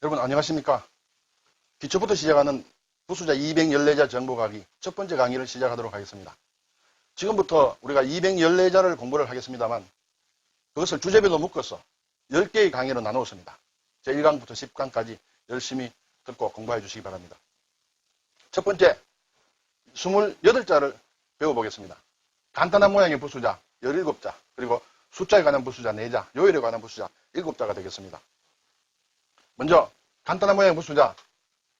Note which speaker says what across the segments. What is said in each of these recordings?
Speaker 1: 여러분 안녕하십니까? 기초부터 시작하는 부수자 214자 정보가기 첫 번째 강의를 시작하도록 하겠습니다. 지금부터 우리가 214자를 공부를 하겠습니다만 그것을 주제별로 묶어서 10개의 강의로 나누었습니다. 제1강부터 10강까지 열심히 듣고 공부해 주시기 바랍니다. 첫 번째 28자를 배워보겠습니다. 간단한 모양의 부수자 17자 그리고 숫자에 관한 부수자 4자 요일에 관한 부수자 7자가 되겠습니다. 먼저 간단한 모양의 부수자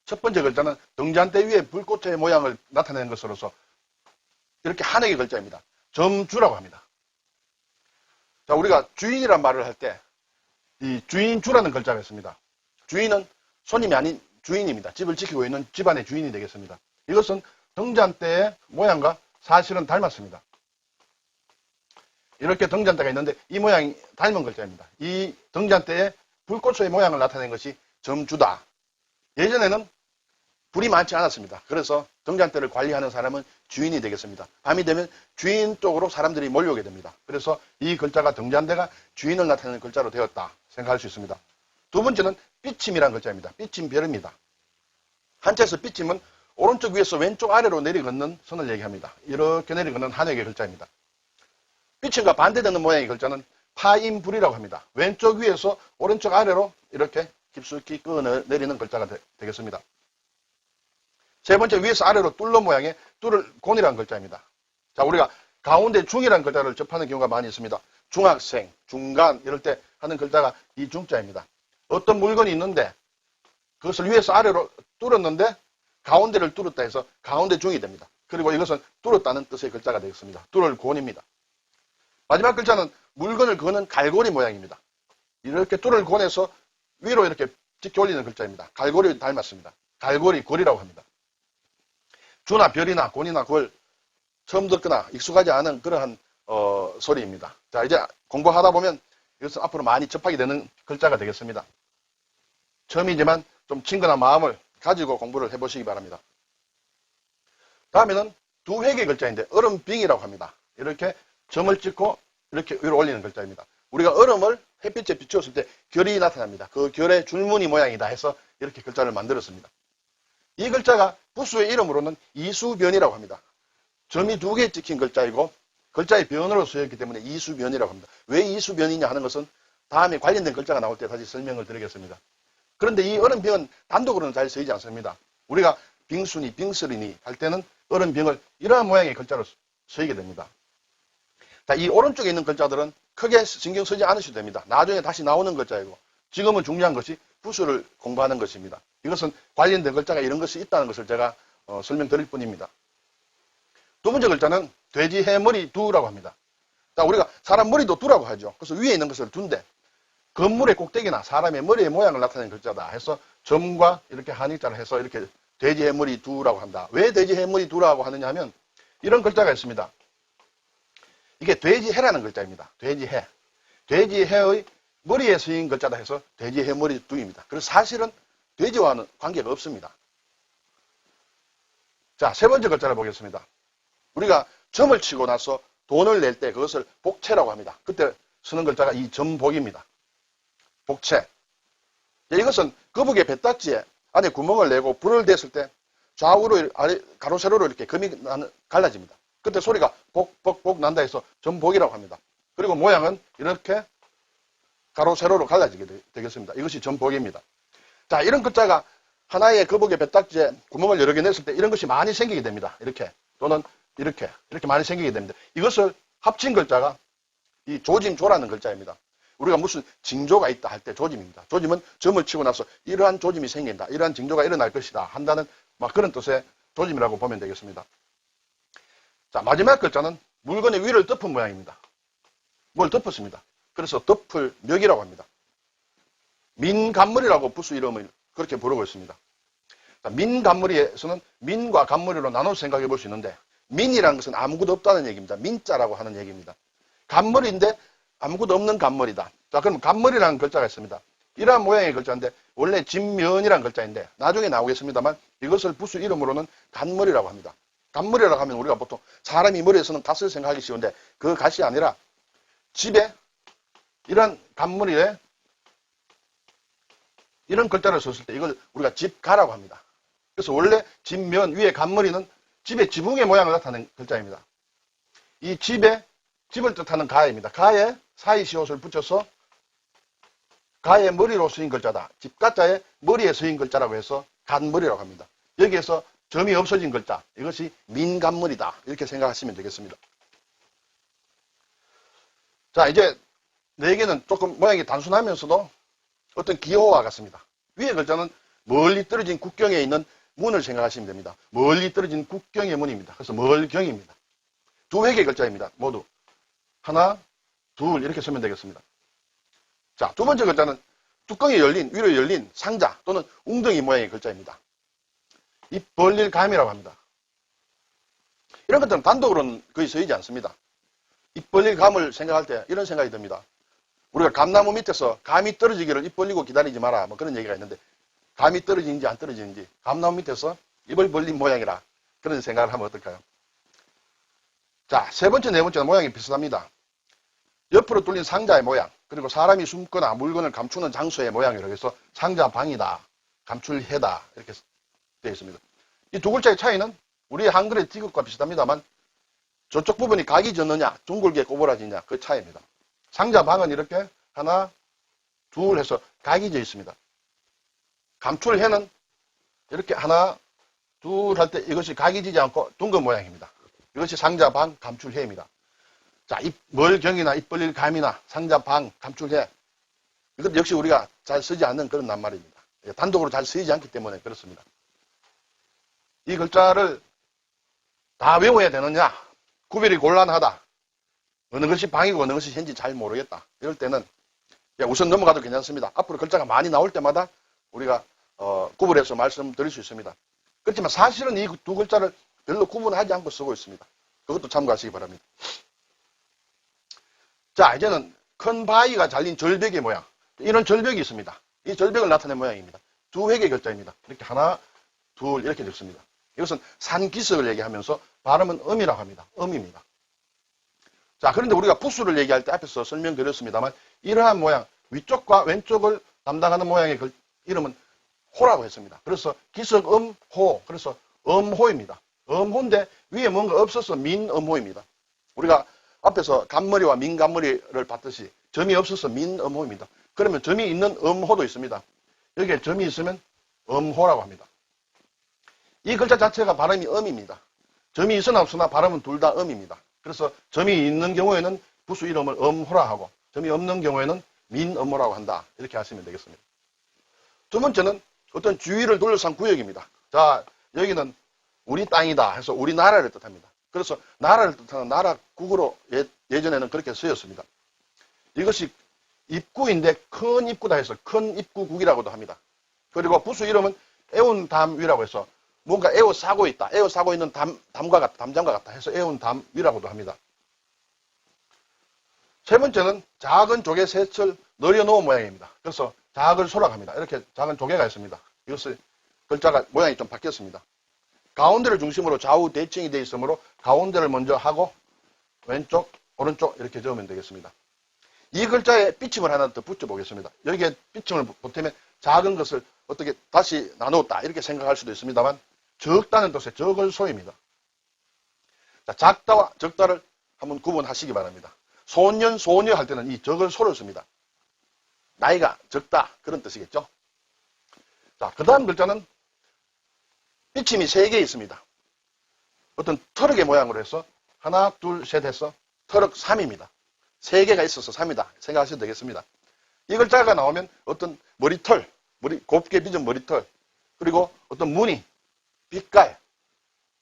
Speaker 1: 첫 번째 글자는 등잔대 위에 불꽃의 모양을 나타내는 것으로서 이렇게 한획의 글자입니다. 점주라고 합니다. 자, 우리가 주인이란 말을 할 때 이 주인주라는 글자가 있습니다. 주인은 손님이 아닌 주인입니다. 집을 지키고 있는 집안의 주인이 되겠습니다. 이것은 등잔대의 모양과 사실은 닮았습니다. 이렇게 등잔대가 있는데 이 모양이 닮은 글자입니다. 이 등잔대에 불꽃의 모양을 나타낸 것이 점주다. 예전에는 불이 많지 않았습니다. 그래서 등잔대를 관리하는 사람은 주인이 되겠습니다. 밤이 되면 주인 쪽으로 사람들이 몰려오게 됩니다. 그래서 이 글자가 등잔대가 주인을 나타내는 글자로 되었다 생각할 수 있습니다. 두 번째는 삐침이라는 글자입니다. 삐침 별입니다. 한자에서 삐침은 오른쪽 위에서 왼쪽 아래로 내리 걷는 선을 얘기합니다. 이렇게 내리 걷는 한획의 글자입니다. 삐침과 반대되는 모양의 글자는 파인불이라고 합니다. 왼쪽 위에서 오른쪽 아래로 이렇게 깊숙이 끌어 내리는 글자가 되, 겠습니다세 번째 위에서 아래로 뚫는 모양의 뚫을 곤이라는 글자입니다. 자, 우리가 가운데 중이라는 글자를 접하는 경우가 많이 있습니다. 중학생, 중간 이럴 때 하는 글자가 이 중자입니다. 어떤 물건이 있는데 그것을 위에서 아래로 뚫었는데 가운데를 뚫었다 해서 가운데 중이 됩니다. 그리고 이것은 뚫었다는 뜻의 글자가 되겠습니다. 뚫을 곤입니다. 마지막 글자는 물건을 거는 갈고리 모양입니다. 이렇게 뚫을 권에서 위로 이렇게 찍혀 올리는 글자입니다. 갈고리 닮았습니다. 갈고리, 골이라고 합니다. 주나 별이나 곤이나 골 처음 듣거나 익숙하지 않은 그러한 어, 소리입니다. 자 이제 공부하다 보면 이것은 앞으로 많이 접하게 되는 글자가 되겠습니다. 처음이지만 좀 친근한 마음을 가지고 공부를 해보시기 바랍니다. 다음에는 두 획의 글자인데 얼음빙이라고 합니다. 이렇게 점을 찍고 이렇게 위로 올리는 글자입니다. 우리가 얼음을 햇빛에 비추었을 때 결이 나타납니다. 그 결의 줄무늬 모양이다 해서 이렇게 글자를 만들었습니다. 이 글자가 부수의 이름으로는 이수변이라고 합니다. 점이 두 개 찍힌 글자이고 글자의 변으로 쓰였기 때문에 이수변이라고 합니다. 왜 이수변이냐 하는 것은 다음에 관련된 글자가 나올 때 다시 설명을 드리겠습니다. 그런데 이 얼음병은 단독으로는 잘 쓰이지 않습니다. 우리가 빙순이, 빙설이니 할 때는 얼음병을 이러한 모양의 글자로 쓰이게 됩니다. 자, 이 오른쪽에 있는 글자들은 크게 신경 쓰지 않으셔도 됩니다. 나중에 다시 나오는 글자이고 지금은 중요한 것이 부수를 공부하는 것입니다. 이것은 관련된 글자가 이런 것이 있다는 것을 제가 어, 설명드릴 뿐입니다. 두 번째 글자는 돼지 해머리 두라고 합니다. 자, 우리가 사람 머리도 두라고 하죠. 그래서 위에 있는 것을 둔데 건물의 꼭대기나 사람의 머리의 모양을 나타내는 글자다 해서 점과 이렇게 한의자를 해서 이렇게 돼지 해머리 두라고 한다. 왜 돼지 해머리 두라고 하느냐 하면 이런 글자가 있습니다. 이게 돼지해라는 글자입니다. 돼지해. 돼지해의 머리에 쓰인 글자다 해서 돼지해 머리 뚱입니다. 그래서 사실은 돼지와는 관계가 없습니다. 자, 세 번째 글자를 보겠습니다. 우리가 점을 치고 나서 돈을 낼 때 그것을 복채라고 합니다. 그때 쓰는 글자가 이 점복입니다. 복채. 이것은 거북의 배딱지에 안에 구멍을 내고 불을 댔을 때 좌우로 가로 세로로 이렇게 금이 갈라집니다. 그때 소리가 복복복 난다 해서 전복이라고 합니다. 그리고 모양은 이렇게 가로 세로로 갈라지게 되 겠습니다. 이것이 전복입니다. 자, 이런 글자가 하나의 거북의 배딱지에 구멍을 여러 개 냈을 때 이런 것이 많이 생기게 됩니다. 이렇게 또는 이렇게 이렇게 많이 생기게 됩니다. 이것을 합친 글자가 이 조짐조라는 글자입니다. 우리가 무슨 징조가 있다 할 때 조짐입니다. 조짐은 점을 치고 나서 이러한 조짐이 생긴다. 이러한 징조가 일어날 것이다. 한다는 막 그런 뜻의 조짐이라고 보면 되겠습니다. 자, 마지막 글자는 물건의 위를 덮은 모양입니다. 뭘 덮었습니다. 그래서 덮을 멱이라고 합니다. 민간물이라고 부수 이름을 그렇게 부르고 있습니다. 자, 민간물이에서는 민과 간물이로 나눠서 생각해 볼 수 있는데 민이라는 것은 아무것도 없다는 얘기입니다. 민자라고 하는 얘기입니다. 간물인데 아무것도 없는 간물이다. 자, 그럼 간물이라는 글자가 있습니다. 이러한 모양의 글자인데 원래 진면이라는 글자인데 나중에 나오겠습니다만 이것을 부수 이름으로는 간물이라고 합니다. 간물이라고 하면 우리가 보통 사람이 머리에서는 갓을 생각하기 쉬운데 그 갓이 아니라 집에 이런 간물에 이런 글자를 썼을 때 이걸 우리가 집가라고 합니다. 그래서 원래 집면 위에 간머리는 집의 지붕의 모양을 나타내는 글자입니다. 이 집에 집을 뜻하는 가입니다. 가에 사이 시옷을 붙여서 가의 머리로 쓰인 글자다. 집가자에 머리에 쓰인 글자라고 해서 간머리라고 합니다. 여기에서 점이 없어진 글자 이것이 민간머리다. 이렇게 생각하시면 되겠습니다. 자 이제 네 개는 조금 모양이 단순하면서도 어떤 기호와 같습니다. 위에 글자는 멀리 떨어진 국경에 있는 문을 생각하시면 됩니다. 멀리 떨어진 국경의 문입니다. 그래서 멀경입니다. 두 획의 글자입니다. 모두. 하나, 둘 이렇게 쓰면 되겠습니다. 자, 두 번째 글자는 뚜껑이 열린, 위로 열린 상자 또는 웅덩이 모양의 글자입니다. 이 벌릴 감이라고 합니다. 이런 것들은 단독으로는 거의 쓰이지 않습니다. 입 벌릴 감을 생각할 때 이런 생각이 듭니다. 우리가 감나무 밑에서 감이 떨어지기를 입 벌리고 기다리지 마라. 뭐 그런 얘기가 있는데 감이 떨어지는지 안 떨어지는지 감나무 밑에서 입을 벌린 모양이라 그런 생각을 하면 어떨까요? 자, 세 번째, 네 번째는 모양이 비슷합니다. 옆으로 뚫린 상자의 모양, 그리고 사람이 숨거나 물건을 감추는 장소의 모양이라고 해서 상자 방이다, 감출 해다 이렇게 되어 있습니다. 이 두 글자의 차이는 우리 한글의 디귿과 비슷합니다만 저쪽 부분이 각이 졌느냐, 둥글게 꼬부라지냐 그 차이입니다. 상자 방은 이렇게 하나, 둘 해서 각이 져 있습니다. 감출해는 이렇게 하나, 둘 할 때 이것이 각이 지지 않고 둥근 모양입니다. 이것이 상자 방 감출해입니다. 자, 입 멀경이나 입 벌릴 감이나 상자 방 감출해 이것 역시 우리가 잘 쓰지 않는 그런 낱말입니다. 예, 단독으로 잘 쓰이지 않기 때문에 그렇습니다. 이 글자를 다 외워야 되느냐? 구별이 곤란하다. 어느 것이 방이고 어느 것이 현지 잘 모르겠다. 이럴 때는 예, 우선 넘어가도 괜찮습니다. 앞으로 글자가 많이 나올 때마다 우리가 어, 구분해서 말씀드릴 수 있습니다. 그렇지만 사실은 이 두 글자를 별로 구분하지 않고 쓰고 있습니다. 그것도 참고하시기 바랍니다. 자, 이제는 큰 바위가 잘린 절벽의 모양. 이런 절벽이 있습니다. 이 절벽을 나타낸 모양입니다. 두 획의 글자입니다. 이렇게 하나, 둘 이렇게 적습니다. 이것은 산기석을 얘기하면서 발음은 음이라고 합니다. 음입니다. 자, 그런데 우리가 부수를 얘기할 때 앞에서 설명드렸습니다만 이러한 모양, 위쪽과 왼쪽을 담당하는 모양의 글, 이름은 호라고 했습니다. 그래서 기석 음, 호. 그래서 음호입니다. 음호인데 위에 뭔가 없어서 민음호입니다. 우리가 앞에서 간머리와 민간머리를 봤듯이 점이 없어서 민음호입니다. 그러면 점이 있는 음호도 있습니다. 여기에 점이 있으면 음호라고 합니다. 이 글자 자체가 발음이 음입니다. 점이 있으나 없으나 발음은 둘 다 음입니다. 그래서 점이 있는 경우에는 부수 이름을 음호라 하고 점이 없는 경우에는 민음호라고 한다. 이렇게 하시면 되겠습니다. 두 번째는 어떤 주위를 둘러싼 구역입니다. 자, 여기는 우리 땅이다 해서 우리나라를 뜻합니다. 그래서 나라를 뜻하는 나라국으로 예, 예전에는 그렇게 쓰였습니다. 이것이 입구인데 큰 입구다 해서 큰 입구국이라고도 합니다. 그리고 부수 이름은 애운담위라고 해서 뭔가 에워싸고 있다. 에워싸고 있는 담, 담과 같다. 담장과 같다 해서 애운담위라고도 합니다. 세 번째는 작은 조개 셋을 늘여놓은 모양입니다. 그래서 작을 소락합니다. 이렇게 작은 조개가 있습니다. 이것을 글자가 모양이 좀 바뀌었습니다. 가운데를 중심으로 좌우 대칭이 되어 있으므로 가운데를 먼저 하고 왼쪽, 오른쪽 이렇게 적으면 되겠습니다. 이 글자에 삐침을 하나 더 붙여보겠습니다. 여기에 삐침을 보태면 작은 것을 어떻게 다시 나누었다 이렇게 생각할 수도 있습니다만 적다는 뜻의 적을 소입니다. 자, 작다와 적다를 한번 구분하시기 바랍니다. 소년, 소녀 할 때는 이 적을 소를 씁니다. 나이가 적다 그런 뜻이겠죠. 자, 그 다음 글자는 삐침이 세 개 있습니다. 어떤 트럭의 모양으로 해서 하나, 둘, 셋 해서 트럭 3입니다. 세 개가 있어서 3이다 생각하셔도 되겠습니다. 이 글자가 나오면 어떤 머리털, 머리 곱게 빚은 머리털, 그리고 어떤 무늬, 빛깔,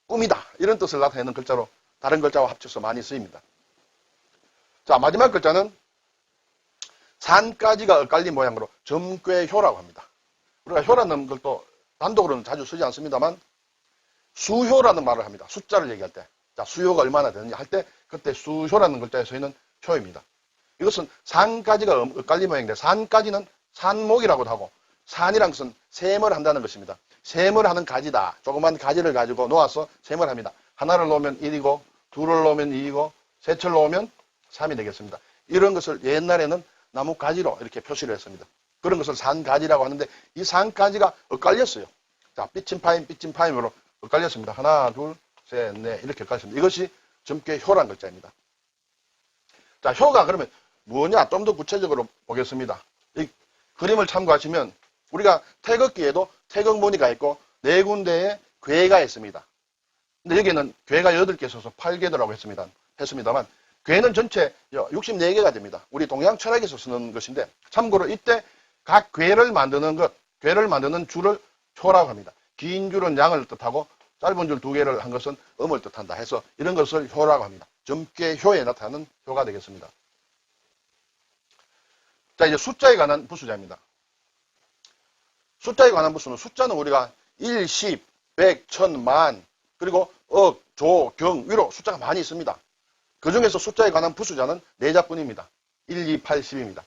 Speaker 1: 꿈이다 이런 뜻을 나타내는 글자로 다른 글자와 합쳐서 많이 쓰입니다. 자 마지막 글자는 산까지가 엇갈린 모양으로 점괘효라고 합니다. 우리가 효라는 것도 단독으로는 자주 쓰지 않습니다만 수효라는 말을 합니다. 숫자를 얘기할 때. 자, 수효가 얼마나 되느냐 할때 그때 수효라는 글자에 서 있는 효입니다. 이것은 산까지가 엇갈린 모양인데 산까지는 산목이라고도 하고 산이란 것은 셈을 한다는 것입니다. 셈을 하는 가지다. 조그만 가지를 가지고 놓아서 셈을 합니다. 하나를 놓으면 1이고 둘을 놓으면 2이고 셋을 놓으면 3이 되겠습니다. 이런 것을 옛날에는 나무 가지로 이렇게 표시를 했습니다. 그런 것을 산가지라고 하는데 이 산가지가 엇갈렸어요. 자, 삐친 파임, 삐친 파임으로 엇갈렸습니다. 하나, 둘, 셋, 넷 이렇게 엇갈렸습니다. 이것이 점괘 효란 글자입니다. 자, 효가 그러면 뭐냐? 좀 더 구체적으로 보겠습니다. 이 그림을 참고하시면 우리가 태극기에도 태극무늬가 있고 네 군데에 괴가 있습니다. 근데 여기는 괴가 8개 있어서 8개더라고 했습니다. 했습니다만 괴는 전체 64개가 됩니다. 우리 동양 철학에서 쓰는 것인데 참고로 이때 각 괴를 만드는 것, 괴를 만드는 줄을 효라고 합니다. 긴 줄은 양을 뜻하고 짧은 줄 두 개를 한 것은 음을 뜻한다 해서 이런 것을 효라고 합니다. 점괘 효에 나타나는 효가 되겠습니다. 자, 이제 숫자에 관한 부수자입니다. 숫자에 관한 부수는 숫자는 우리가 1, 10, 100, 1000, 만, 그리고 억, 조, 경, 위로 숫자가 많이 있습니다. 그 중에서 숫자에 관한 부수자는 4자뿐입니다. 1, 2, 8, 10입니다.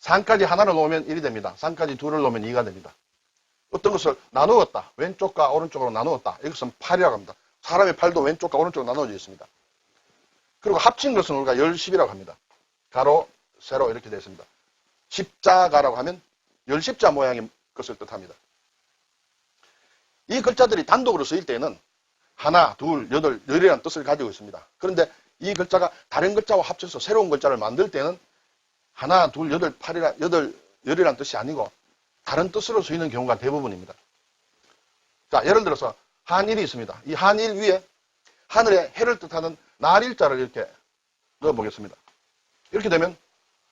Speaker 1: 3까지 하나를 놓으면 1이 됩니다. 3까지 둘을 놓으면 2가 됩니다. 어떤 것을 나누었다. 왼쪽과 오른쪽으로 나누었다. 이것은 8이라고 합니다. 사람의 팔도 왼쪽과 오른쪽으로 나누어져 있습니다. 그리고 합친 것은 우리가 10십이라고 합니다. 가로, 세로 이렇게 되어 있습니다. 십자가라고 하면 열십자 모양의 것을 뜻합니다. 이 글자들이 단독으로 쓰일 때는 하나, 둘, 여덟, 열이라는 뜻을 가지고 있습니다. 그런데 이 글자가 다른 글자와 합쳐서 새로운 글자를 만들 때는 하나, 둘, 여덟, 팔이라, 여덟, 열이라는 뜻이 아니고 다른 뜻으로 쓰이는 경우가 대부분입니다. 자, 예를 들어서 한일이 있습니다. 이 한일 위에 하늘의 해를 뜻하는 날일자를 이렇게 넣어보겠습니다. 이렇게 되면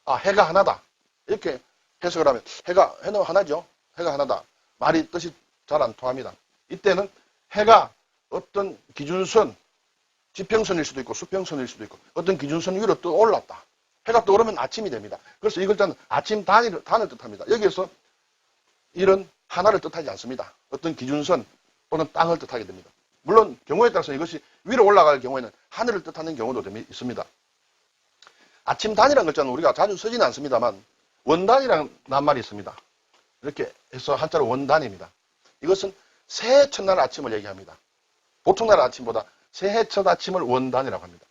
Speaker 1: 아, 해가 하나다. 이렇게 해석을 하면 해가 해는 하나죠. 해가 하나다. 말이 뜻이 잘 안 통합니다. 이때는 해가 어떤 기준선, 지평선일 수도 있고 수평선일 수도 있고 어떤 기준선 위로 떠 올랐다. 해가 떠오르면 아침이 됩니다. 그래서 이 글자는 아침 단위를, 단을 뜻합니다. 여기에서 이런 하나를 뜻하지 않습니다. 어떤 기준선 또는 땅을 뜻하게 됩니다. 물론 경우에 따라서 이것이 위로 올라갈 경우에는 하늘을 뜻하는 경우도 있습니다. 아침 단이라는 글자는 우리가 자주 쓰지는 않습니다만 원단이라는 낱말이 있습니다. 이렇게 해서 한자로 원단입니다. 이것은 새해 첫날 아침을 얘기합니다. 보통 날 아침보다 새해 첫 아침을 원단이라고 합니다.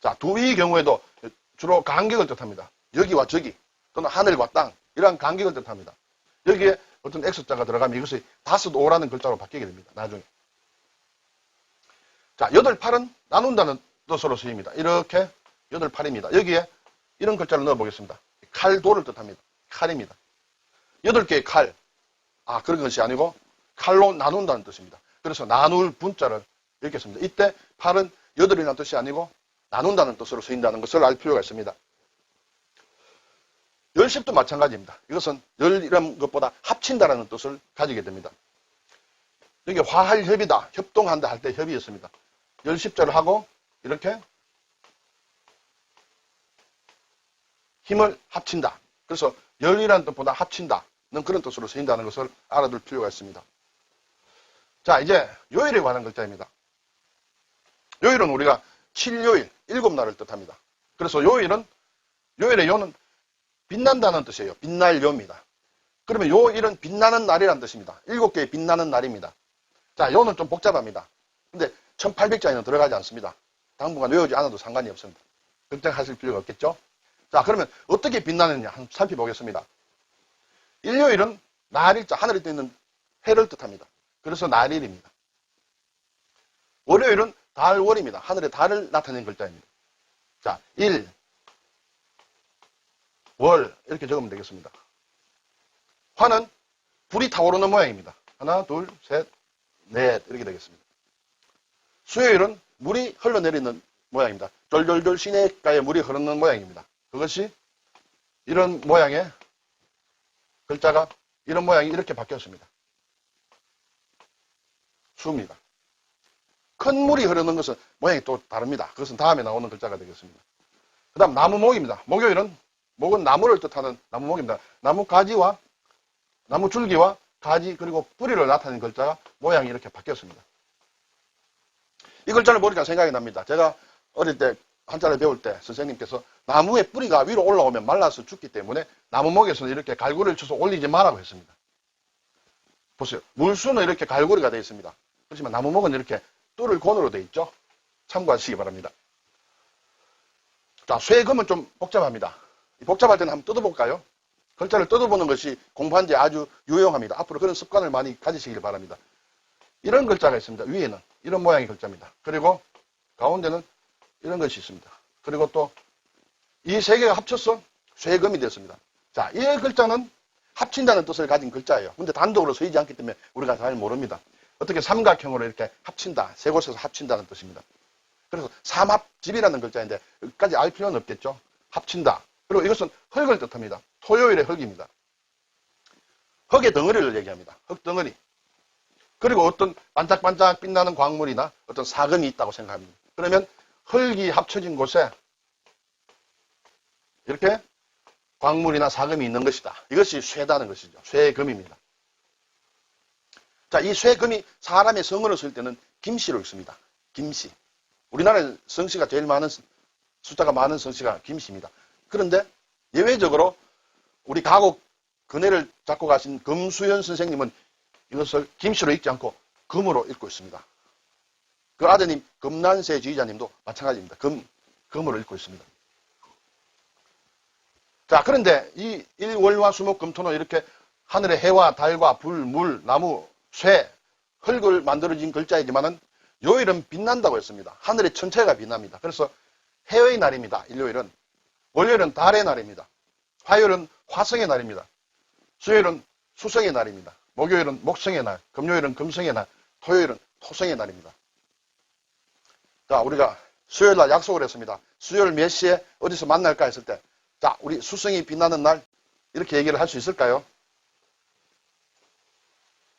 Speaker 1: 자, 두의 경우에도 주로 간격을 뜻합니다. 여기와 저기 또는 하늘과 땅 이러한 간격을 뜻합니다. 여기에 어떤 X자가 들어가면 이것이 다섯 오라는 글자로 바뀌게 됩니다. 나중에. 자, 여덟 팔은 나눈다는 뜻으로 쓰입니다. 이렇게 여덟 팔입니다. 여기에 이런 글자를 넣어 보겠습니다. 칼도를 뜻합니다. 칼입니다. 여덟 개의 칼. 아, 그런 것이 아니고 칼로 나눈다는 뜻입니다. 그래서 나눌 분자를 읽겠습니다. 이때 팔은 여덟이라는 뜻이 아니고 나눈다는 뜻으로 쓰인다는 것을 알 필요가 있습니다. 열십도 마찬가지입니다. 이것은 열이라는 것보다 합친다라는 뜻을 가지게 됩니다. 여기 화할 협이다, 협동한다 할 때 협이었습니다. 열십자를 하고 이렇게 힘을 합친다. 그래서 열이라는 뜻보다 합친다 는 그런 뜻으로 쓰인다는 것을 알아둘 필요가 있습니다. 자, 이제 요일에 관한 글자입니다. 요일은 우리가 7요일, 7날을 뜻합니다. 그래서 요일은, 요일의 요는 빛난다는 뜻이에요. 빛날 요입니다. 그러면 요일은 빛나는 날이라는 뜻입니다. 7개의 빛나는 날입니다. 자, 요는 좀 복잡합니다. 근데 1800자에는 들어가지 않습니다. 당분간 외우지 않아도 상관이 없습니다. 걱정하실 필요가 없겠죠? 자, 그러면 어떻게 빛나느냐 한번 살펴보겠습니다. 일요일은 날일자, 하늘에 떠 있는 해를 뜻합니다. 그래서 날일입니다. 월요일은 달월입니다. 하늘에 달을 나타내는 글자입니다. 자, 일, 월 이렇게 적으면 되겠습니다. 화는 불이 타오르는 모양입니다. 하나, 둘, 셋, 넷 이렇게 되겠습니다. 수요일은 물이 흘러내리는 모양입니다. 돌돌돌 시내가에 물이 흐르는 모양입니다. 그것이 이런 모양의 글자가 이런 모양이 이렇게 바뀌었습니다. 수입니다. 큰 물이 흐르는 것은 모양이 또 다릅니다. 그것은 다음에 나오는 글자가 되겠습니다. 그 다음 나무목입니다. 목요일은 목은 나무를 뜻하는 나무목입니다. 나무 가지와 나무 줄기와 가지 그리고 뿌리를 나타내는 글자가 모양이 이렇게 바뀌었습니다. 이 글자를 보니까 생각이 납니다. 제가 어릴 때 한자를 배울 때 선생님께서 나무의 뿌리가 위로 올라오면 말라서 죽기 때문에 나무 목에서는 이렇게 갈고리를 쳐서 올리지 말라고 했습니다. 보세요. 물수는 이렇게 갈고리가 되어 있습니다. 그렇지만 나무 목은 이렇게 뚫을 권으로 되어 있죠. 참고하시기 바랍니다. 자, 쇠금은 좀 복잡합니다. 복잡할 때는 한번 뜯어볼까요? 글자를 뜯어보는 것이 공부하는데 아주 유용합니다. 앞으로 그런 습관을 많이 가지시길 바랍니다. 이런 글자가 있습니다. 위에는 이런 모양의 글자입니다. 그리고 가운데는 이런 것이 있습니다. 그리고 또 이 세 개가 합쳐서 쇠금이 됐습니다. 자, 이 글자는 합친다는 뜻을 가진 글자예요. 근데 단독으로 쓰이지 않기 때문에 우리가 잘 모릅니다. 어떻게 삼각형으로 이렇게 합친다, 세 곳에서 합친다는 뜻입니다. 그래서 삼합집이라는 글자인데 여기까지 알 필요는 없겠죠. 합친다. 그리고 이것은 흙을 뜻합니다. 토요일의 흙입니다. 흙의 덩어리를 얘기합니다. 흙 덩어리. 그리고 어떤 반짝반짝 빛나는 광물이나 어떤 사금이 있다고 생각합니다. 그러면 흙이 합쳐진 곳에 이렇게 광물이나 사금이 있는 것이다. 이것이 쇠다는 것이죠. 쇠금입니다. 자, 이 쇠금이 사람의 성어를 쓸 때는 김씨로 읽습니다. 김씨. 우리나라에 성씨가 제일 많은, 숫자가 많은 성씨가 김씨입니다. 그런데 예외적으로 우리 가곡 근해를 잡고 가신 금수현 선생님은 이것을 김씨로 읽지 않고 금으로 읽고 있습니다. 그 아드님 금난세 지휘자님도 마찬가지입니다. 금, 금으로 읽고 있습니다. 자, 그런데 이 일월화 수목 금토는 이렇게 하늘의 해와 달과 불, 물, 나무, 쇠, 흙을 만들어진 글자이지만은 요일은 빛난다고 했습니다. 하늘의 천체가 빛납니다. 그래서 해의 날입니다. 일요일은. 월요일은 달의 날입니다. 화요일은 화성의 날입니다. 수요일은 수성의 날입니다. 목요일은 목성의 날, 금요일은 금성의 날, 토요일은 토성의 날입니다. 자, 우리가 수요일 날 약속을 했습니다. 수요일 몇 시에 어디서 만날까 했을 때, 자, 우리 수성이 빛나는 날, 이렇게 얘기를 할 수 있을까요?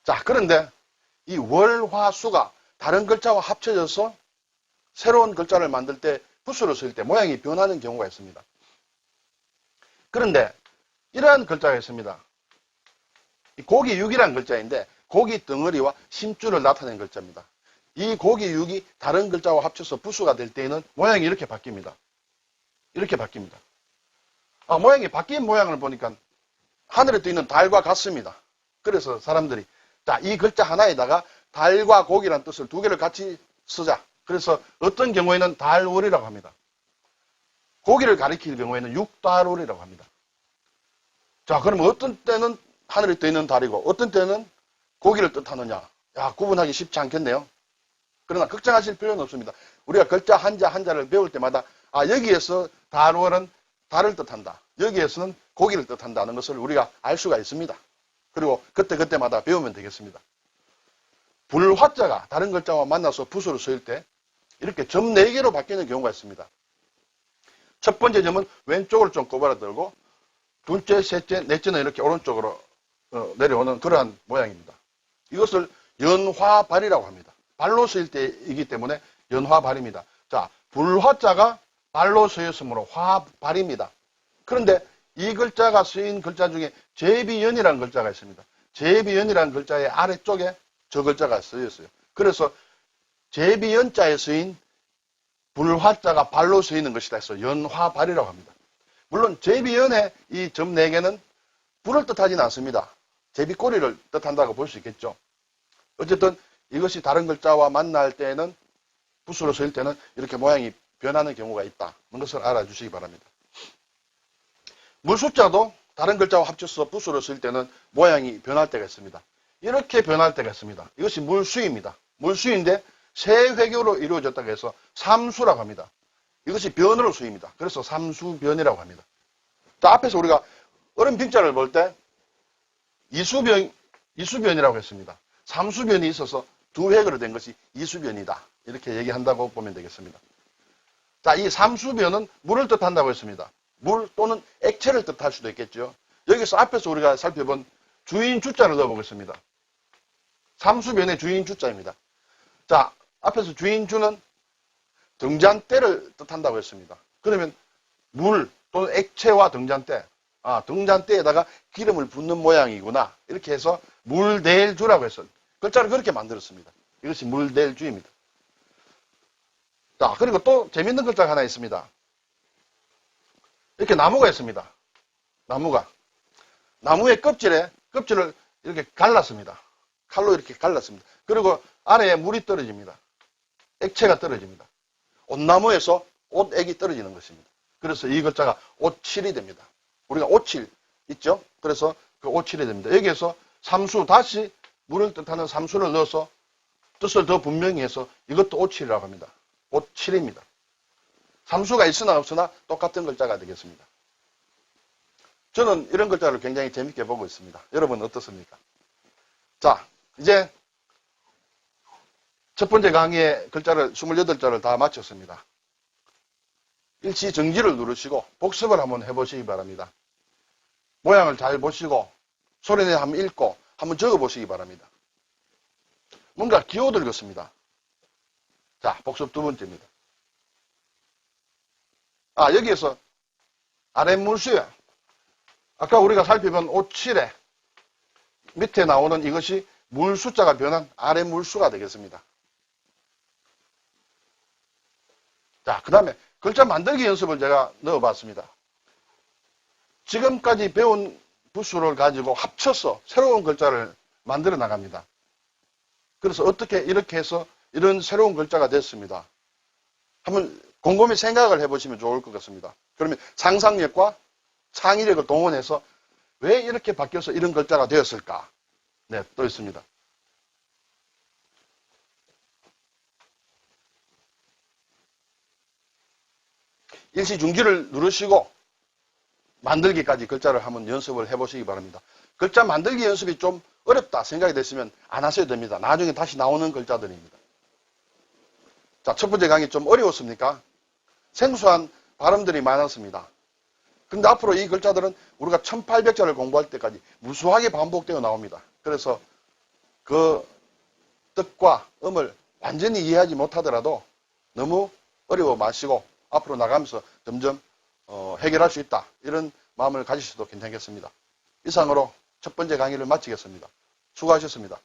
Speaker 1: 자, 그런데 이 월화수가 다른 글자와 합쳐져서 새로운 글자를 만들 때 붓으로 쓸때 모양이 변하는 경우가 있습니다. 그런데 이러한 글자가 있습니다. 이 고기 육이라는 글자인데 고기 덩어리와 심줄을 나타낸 글자입니다. 이 고기 육이 다른 글자와 합쳐서 부수가 될 때에는 모양이 이렇게 바뀝니다. 이렇게 바뀝니다. 아, 모양이 바뀐 모양을 보니까 하늘에 떠 있는 달과 같습니다. 그래서 사람들이 자, 이 글자 하나에다가 달과 고기라는 뜻을 두 개를 같이 쓰자. 그래서 어떤 경우에는 달월이라고 합니다. 고기를 가리킬 경우에는 육달월이라고 합니다. 자, 그러면 어떤 때는 하늘에 떠 있는 달이고 어떤 때는 고기를 뜻하느냐. 야, 구분하기 쉽지 않겠네요. 그러나 걱정하실 필요는 없습니다. 우리가 글자 한자 한자를 배울 때마다 아, 여기에서 달월은 달을 뜻한다. 여기에서는 고기를 뜻한다는 것을 우리가 알 수가 있습니다. 그리고 그때그때마다 배우면 되겠습니다. 불화자가 다른 글자와 만나서 붓으로 쓰일 때 이렇게 점 4개로 바뀌는 경우가 있습니다. 첫 번째 점은 왼쪽으로 좀 꼬바라들고 둘째, 셋째, 넷째는 이렇게 오른쪽으로 어, 내려오는 그러한 모양입니다. 이것을 연화발이라고 합니다. 발로 쓰일 때이기 때문에 연화발입니다. 자, 불화자가 발로 쓰였으므로 화 발입니다. 그런데 이 글자가 쓰인 글자 중에 제비연이라는 글자가 있습니다. 제비연이라는 글자의 아래쪽에 저 글자가 쓰였어요. 그래서 제비연자에 쓰인 불화자가 발로 쓰이는 것이다 해서 연화발이라고 합니다. 물론 제비연의 이 점 4개는 불을 뜻하지는 않습니다. 제비꼬리를 뜻한다고 볼 수 있겠죠. 어쨌든 이것이 다른 글자와 만날 때는 붓으로 쓰일 때는 이렇게 모양이 변하는 경우가 있다는 것을 알아주시기 바랍니다. 물숫자도 다른 글자와 합쳐서 붓으로 쓸 때는 모양이 변할 때가 있습니다. 이렇게 변할 때가 있습니다. 이것이 물수입니다. 물수인데 세 회교로 이루어졌다고 해서 삼수라고 합니다. 이것이 변으로 수입니다. 그래서 삼수변이라고 합니다. 자, 앞에서 우리가 얼음 빙자를 볼 때 이수변, 이수변이라고 했습니다. 삼수변이 있어서 두 획으로 된 것이 이수변이다. 이렇게 얘기한다고 보면 되겠습니다. 자, 이 삼수변은 물을 뜻한다고 했습니다. 물 또는 액체를 뜻할 수도 있겠죠. 여기서 앞에서 우리가 살펴본 주인 주자를 넣어보겠습니다. 삼수변의 주인 주자입니다. 자, 앞에서 주인 주는 등잔대를 뜻한다고 했습니다. 그러면 물 또는 액체와 등잔대, 아, 등잔대에다가 기름을 붓는 모양이구나. 이렇게 해서 물대주라고 해서 글자를 그렇게 만들었습니다. 이것이 물대주입니다. 자, 그리고 또 재밌는 글자가 하나 있습니다. 이렇게 나무가 있습니다. 나무가. 나무의 껍질에, 껍질을 이렇게 갈랐습니다. 칼로 이렇게 갈랐습니다. 그리고 아래에 물이 떨어집니다. 액체가 떨어집니다. 옷나무에서 옷액이 떨어지는 것입니다. 그래서 이 글자가 옷칠이 됩니다. 우리가 옷칠, 있죠? 그래서 그 오칠이 됩니다. 여기에서 삼수 다시 물을 뜻하는 삼수를 넣어서 뜻을 더 분명히 해서 이것도 오칠이라고 합니다. 오칠입니다. 삼수가 있으나 없으나 똑같은 글자가 되겠습니다. 저는 이런 글자를 굉장히 재밌게 보고 있습니다. 여러분 어떻습니까? 자, 이제 첫 번째 강의의 글자를 28자를 다 마쳤습니다. 일시 정지를 누르시고 복습을 한번 해보시기 바랍니다. 모양을 잘 보시고 소리내 한번 읽고 한번 적어 보시기 바랍니다. 뭔가 기어들었습니다. 자, 복습 두 번째입니다. 아, 여기에서 아랫물수야. 아까 우리가 살펴본 57에 밑에 나오는 이것이 물수자가 변한 아랫물수가 되겠습니다. 자, 그 다음에 글자 만들기 연습을 제가 넣어봤습니다. 지금까지 배운 부수를 가지고 합쳐서 새로운 글자를 만들어 나갑니다. 그래서 어떻게 이렇게 해서 이런 새로운 글자가 됐습니다. 한번 곰곰이 생각을 해보시면 좋을 것 같습니다. 그러면 상상력과 창의력을 동원해서 왜 이렇게 바뀌어서 이런 글자가 되었을까? 네, 또 있습니다. 일시 중지를 누르시고 만들기까지 글자를 한번 연습을 해보시기 바랍니다. 글자 만들기 연습이 좀 어렵다 생각이 됐으면 안 하셔도 됩니다. 나중에 다시 나오는 글자들입니다. 자, 첫 번째 강의 좀 어려웠습니까? 생소한 발음들이 많았습니다. 근데 앞으로 이 글자들은 우리가 1800자를 공부할 때까지 무수하게 반복되어 나옵니다. 그래서 그 뜻과 음을 완전히 이해하지 못하더라도 너무 어려워 마시고 앞으로 나가면서 점점 어, 해결할 수 있다. 이런 마음을 가지셔도 괜찮겠습니다. 이상으로 첫 번째 강의를 마치겠습니다. 수고하셨습니다.